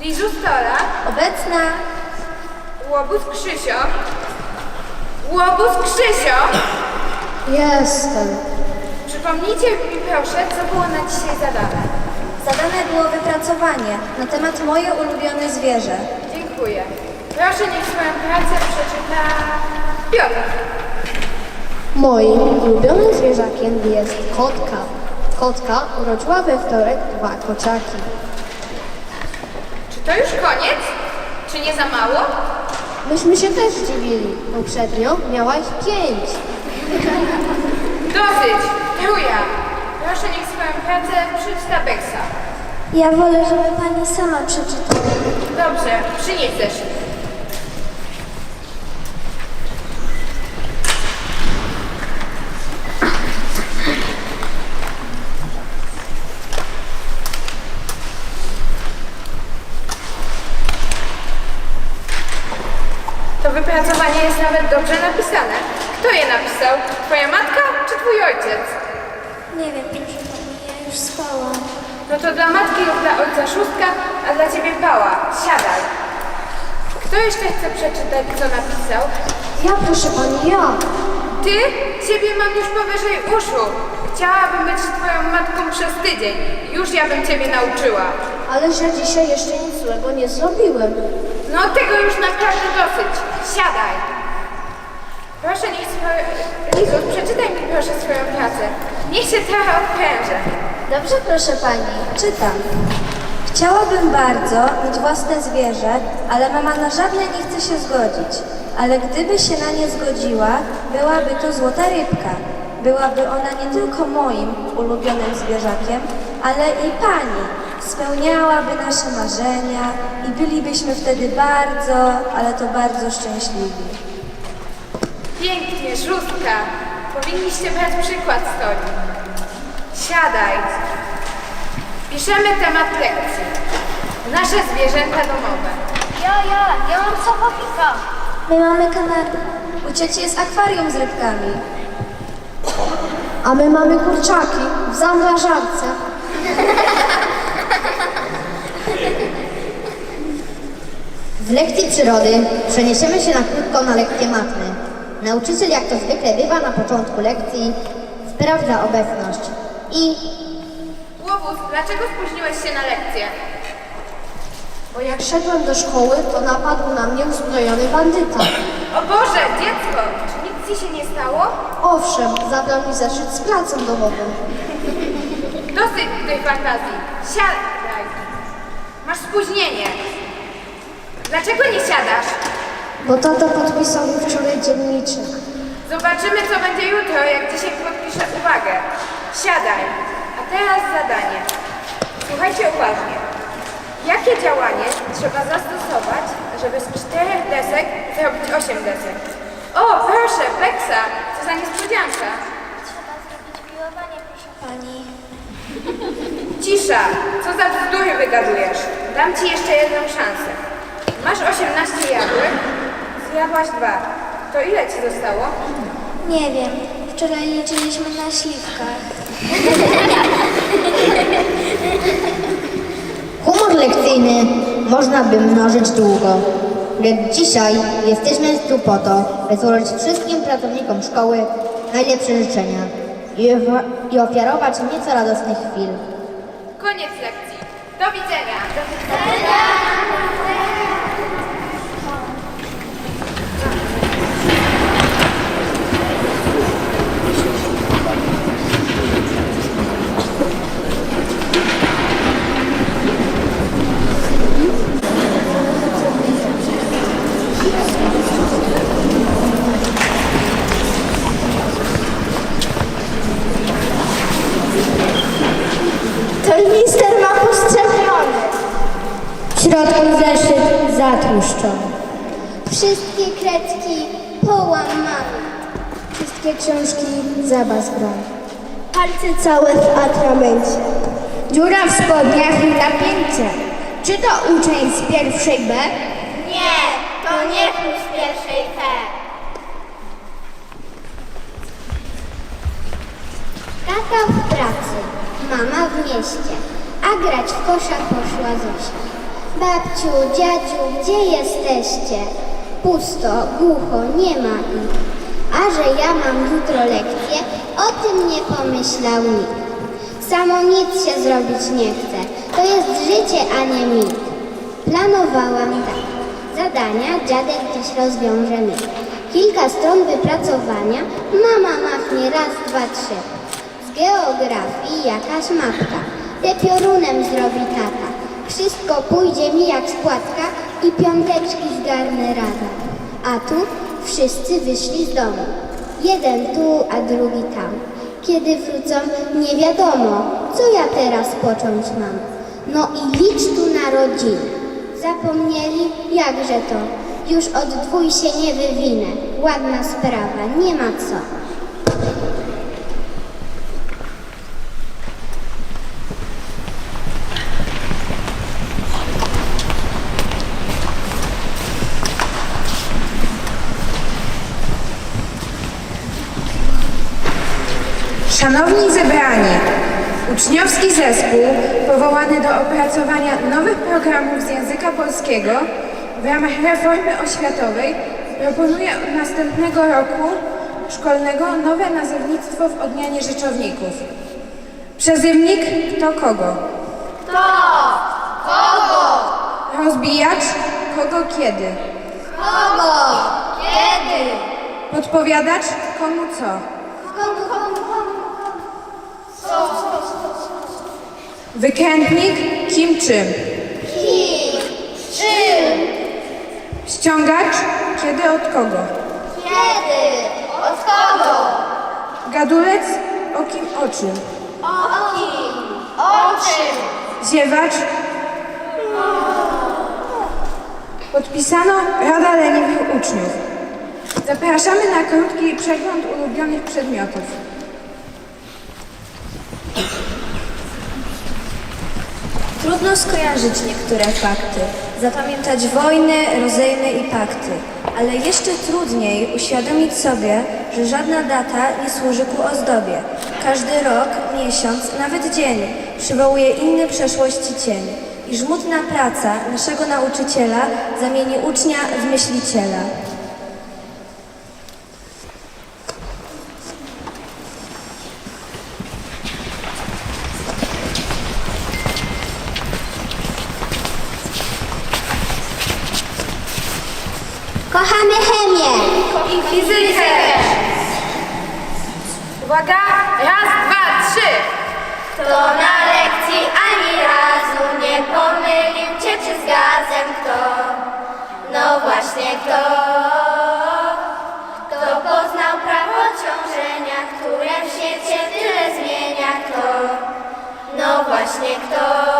Liżu Stola, Obecna. Łobuz Krzysio, Łobuz Krzysio. Jestem. Przypomnijcie mi proszę, co było na dzisiaj zadane. Zadane było wypracowanie na temat moje ulubione zwierzę. Dziękuję. Proszę, niech swoją pracę przeczyta Piotr. Moim ulubionym zwierzakiem jest kotka. Kotka urodziła we wtorek dwa kociaki. To już koniec? Czy nie za mało? Myśmy się też zdziwili. Poprzednio miała ich pięć. Dosyć. Truja. Proszę, niech swoją pracę przeczyta Beksa. Ja wolę, żeby pani sama przeczytała. Dobrze, przynieś zeszyt. To wypracowanie jest nawet dobrze napisane. Kto je napisał? Twoja matka czy twój ojciec? Nie wiem, proszę pani, ja już spałam. No to dla matki lub dla ojca szóstka, a dla ciebie pała. Siadaj. Kto jeszcze chce przeczytać, co napisał? Ja proszę pani, ja. Ty? Ciebie mam już powyżej uszu. Chciałabym być twoją matką przez tydzień. Już ja bym ciebie nauczyła. Ale że dzisiaj jeszcze nic złego nie zrobiłem. No tego już naprawdę dosyć. Siadaj. Proszę, niech swoje... Przeczytaj mi proszę swoją pracę. Niech się trochę odprężę. Dobrze, proszę pani, czytam. Chciałabym bardzo mieć własne zwierzę, ale mama na żadne nie chce się zgodzić. Ale gdyby się na nie zgodziła, byłaby to złota rybka. Byłaby ona nie tylko moim ulubionym zwierzakiem, ale i pani. Spełniałaby nasze marzenia i bylibyśmy wtedy bardzo, ale to bardzo szczęśliwi. Pięknie, szóstka. Powinniście brać przykład z Toni. Siadaj. Piszemy temat lekcji. Nasze zwierzęta domowe. Ja, ja, ja mam sopowika. My mamy kanapę. U cioci jest akwarium z rybkami. A my mamy kurczaki w zamrażarce. Z lekcji przyrody przeniesiemy się na krótko na lekcję matmy. Nauczyciel, jak to zwykle bywa na początku lekcji, sprawdza obecność. I Łobuz, dlaczego spóźniłeś się na lekcję? Bo jak szedłem do szkoły, to napadł na mnie uzbrojony bandyta. O Boże, dziecko! Czy nic ci się nie stało? Owszem, zabrał mi zeszyt z pracą domową. Dosyć tej fantazji. Siadaj. Masz spóźnienie. Dlaczego nie siadasz? Bo tata podpisał mi wczoraj dzienniczek. Zobaczymy, co będzie jutro, jak dzisiaj podpiszę uwagę. Siadaj. A teraz zadanie. Słuchajcie uważnie. Jakie działanie trzeba zastosować, żeby z czterech desek zrobić osiem desek? O, proszę, Beksa, co za niespodzianka. Trzeba zrobić piłowanie, proszę pani. Cisza, co za bzdury wygadujesz? Dam ci jeszcze jedną szansę. Masz 18 jabłek, zjadłaś dwa. To ile ci zostało? Nie wiem. Wczoraj liczyliśmy na śliwkach. humor lekcyjny można by mnożyć długo. Lecz dzisiaj jesteśmy tu po to, by złożyć wszystkim pracownikom szkoły najlepsze życzenia i, i ofiarować nieco radosnych chwil. Koniec lekcji. Do widzenia. Tornister całe w atramencie. Dziura w spodniach i napięcie. Czy to uczeń z pierwszej B? Nie, to nie z pierwszej P. Tata w pracy, mama w mieście, a grać w kosza poszła Zosia. Babciu, dziadziu, gdzie jesteście? Pusto, głucho, nie ma ich. A że ja mam jutro lekcję, o tym nie pomyślał nikt. Samo nic się zrobić nie chce, to jest życie, a nie mit. Planowałam tak. Zadania dziadek dziś rozwiąże mi. Kilka stron wypracowania, mama machnie raz, dwa, trzy. Z geografii jakaś mapka, te piorunem zrobi tata. Wszystko pójdzie mi jak spłatka i piąteczki zgarnę rada. A tu wszyscy wyszli z domu. Jeden tu, a drugi tam. Kiedy wrócą, nie wiadomo, co ja teraz począć mam. No i licz tu narodziny. Zapomnieli? Jakże to? Już od dwój się nie wywinę. Ładna sprawa, nie ma co. Szanowni zebrani, uczniowski zespół powołany do opracowania nowych programów z języka polskiego w ramach reformy oświatowej proponuje od następnego roku szkolnego nowe nazewnictwo w odmianie rzeczowników. Przezywnik kto kogo? Kto? Kogo? Rozbijacz kogo kiedy? Kogo? Kiedy? Podpowiadacz komu co? Wykrętnik kim czym? Kim? Czym? Ściągacz kiedy od kogo? Kiedy? Od kogo? Gadulec o kim o czym? O kim? O czym? Ziewacz? Podpisano Rada Leniwych Uczniów. Zapraszamy na krótki przegląd ulubionych przedmiotów. Trudno skojarzyć niektóre fakty, zapamiętać wojny, rozejmy i pakty, ale jeszcze trudniej uświadomić sobie, że żadna data nie służy ku ozdobie. Każdy rok, miesiąc, nawet dzień przywołuje inny przeszłości cień i żmudna praca naszego nauczyciela zamieni ucznia w myśliciela. Kochamy chemię. I fizykę! Uwaga! Raz, dwa, trzy! Kto na lekcji ani razu nie pomylił cię czy z gazem kto? No właśnie kto? Kto poznał prawo ciążenia, które w świecie tyle zmienia kto? No właśnie kto?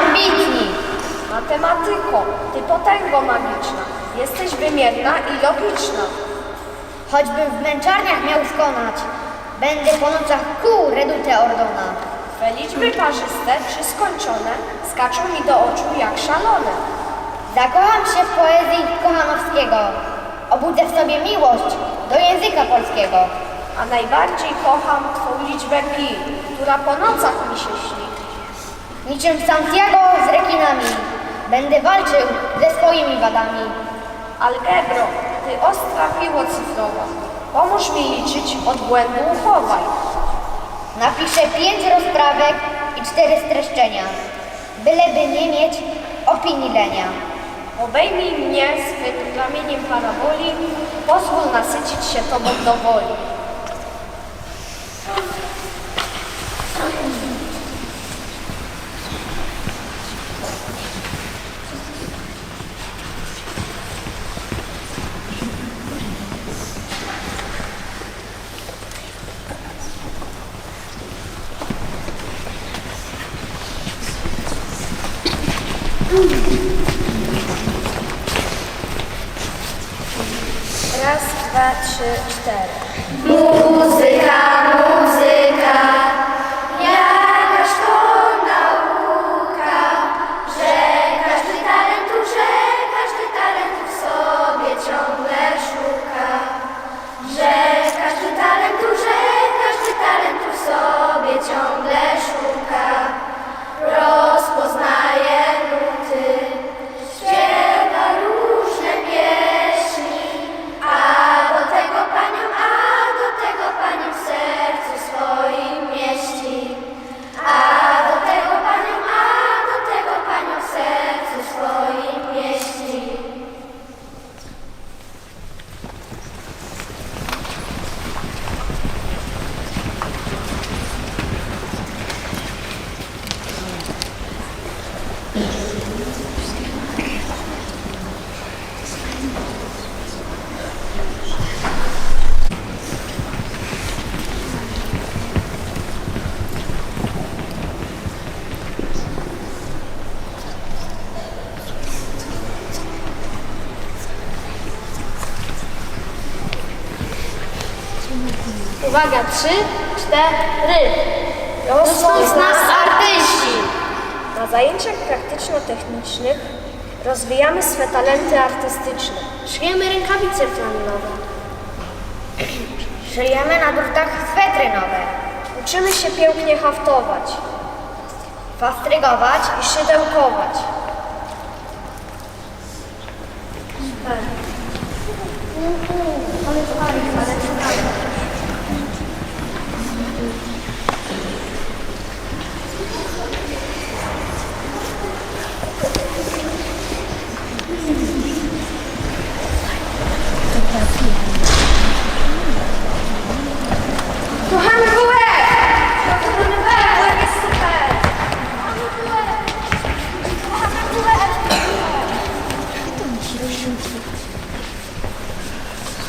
Ambitni. Matematyko, ty potęgo magiczna. Jesteś wymierna i logiczna. Choćbym w męczarniach miał skonać, będę po nocach kół redute Ordona. Twe liczby parzyste czy skończone skaczą mi do oczu jak szalone. Zakocham się w poezji Kochanowskiego. Obudzę w sobie miłość do języka polskiego. A najbardziej kocham twą liczbę pi, która po nocach mi się śni. Niczym Santiago z rekinami. Będę walczył ze swoimi wadami. Algebro, ty ostra piło cyfrowa. Pomóż mi liczyć, od błędu uchowaj. Napiszę pięć rozprawek i cztery streszczenia. Byleby nie mieć opinii lenia. Obejmij mnie swym ramieniem paraboli, pozwól nasycić się tobą do woli. Raz, dwa, trzy, cztery. Muzyka, Uwaga, trzy, cztery. Rosną z nas artyści. Na zajęciach praktyczno-technicznych rozwijamy swe talenty artystyczne. Szyjemy rękawice flanellowe. Szyjemy na drutach swetry nowe. Uczymy się pięknie haftować. Fastrygować i szydełkować. Kochamy WF! Kochamy WF! jest!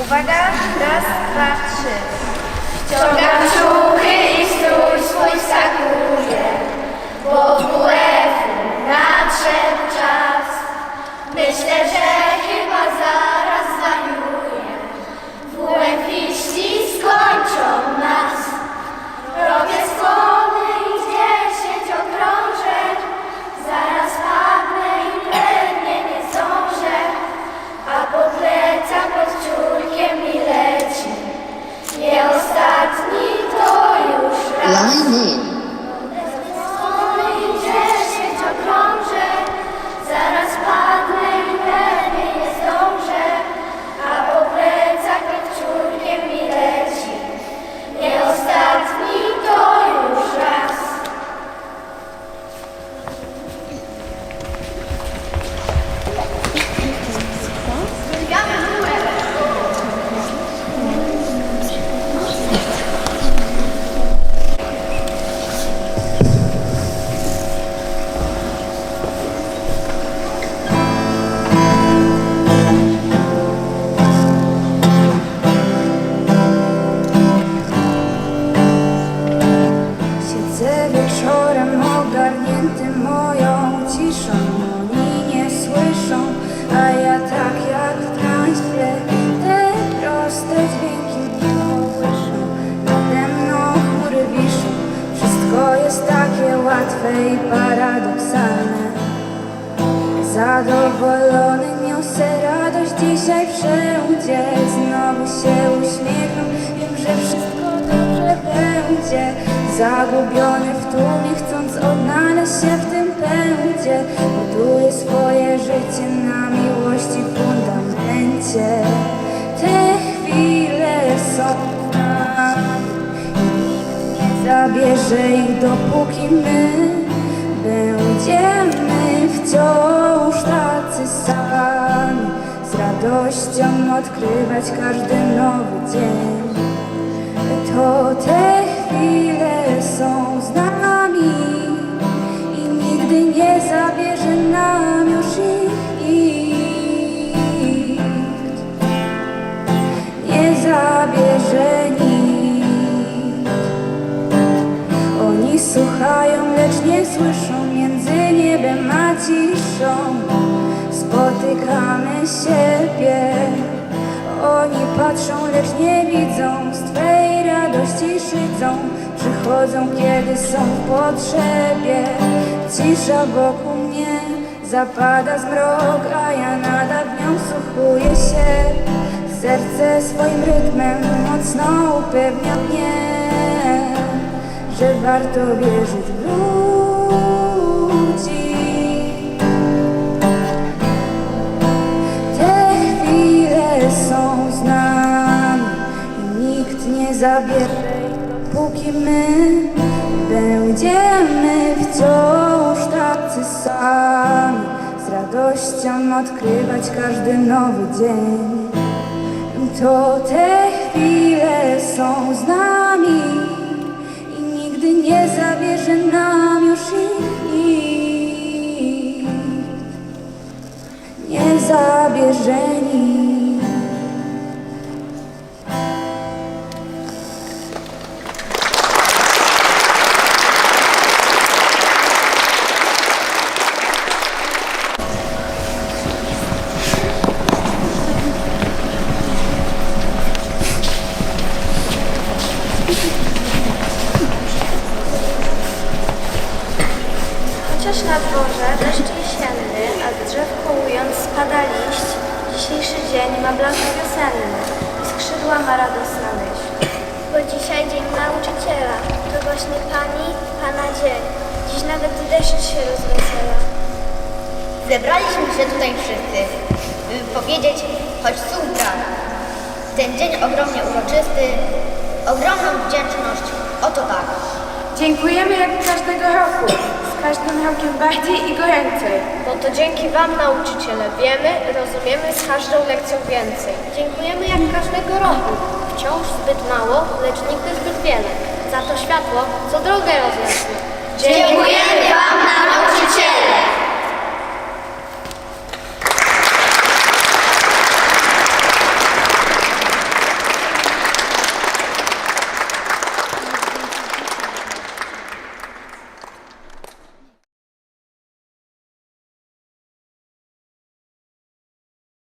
Uwaga, raz, dwa, trzy. Wciągam ciuchy Myślę, że Zadowolony niosę radość dzisiaj wszędzie Znowu się uśmiecham, wiem, że wszystko dobrze będzie. Zagubiony w tłumie, chcąc odnaleźć się w tym pędzie. Buduje swoje życie na miłości fundamencie. Te chwile są Nikt nie zabierze ich dopóki my Będziemy wciąż tacy sami Z radością odkrywać każdy nowy dzień to te chwile są z nami i nigdy nie zabierze nam już ich nikt. Nie zabierze nikt. Oni słuchają, lecz nie słyszą siebie. Oni patrzą, lecz nie widzą, z Twej radości szydzą. Przychodzą, kiedy są w potrzebie. Cisza wokół mnie, zapada zmrok, a ja nadal w nią wsłuchuję się. Serce swoim rytmem mocno upewnia mnie, że warto wierzyć w ludzi. Ich, póki my będziemy wciąż tacy sami. Z radością odkrywać każdy nowy dzień. To te chwile są z nami i nigdy nie zabierze nam już ich nikt nie zabierze nikt. Chociaż na dworze deszcz jesienny, a z drzew kołując spada liść, dzisiejszy dzień ma blask wiosenny i skrzydła ma radosna myśl. Bo dzisiaj dzień nauczyciela, to właśnie Pani, Pana dzień. Dziś nawet deszcz się rozwesela. Zebraliśmy się tutaj wszyscy, by powiedzieć choć słów. Ten dzień ogromnie uroczysty, ogromną wdzięczność, oto tak. Dziękujemy jak każdego roku, z każdym rokiem bardziej i goręcej. Bo to dzięki Wam, nauczyciele, wiemy, rozumiemy z każdą lekcją więcej. Dziękujemy jak każdego roku. Wciąż zbyt mało, lecz nigdy zbyt wiele. Za to światło, co drogę rozjaśnia. Dziękujemy Wam, nauczyciele!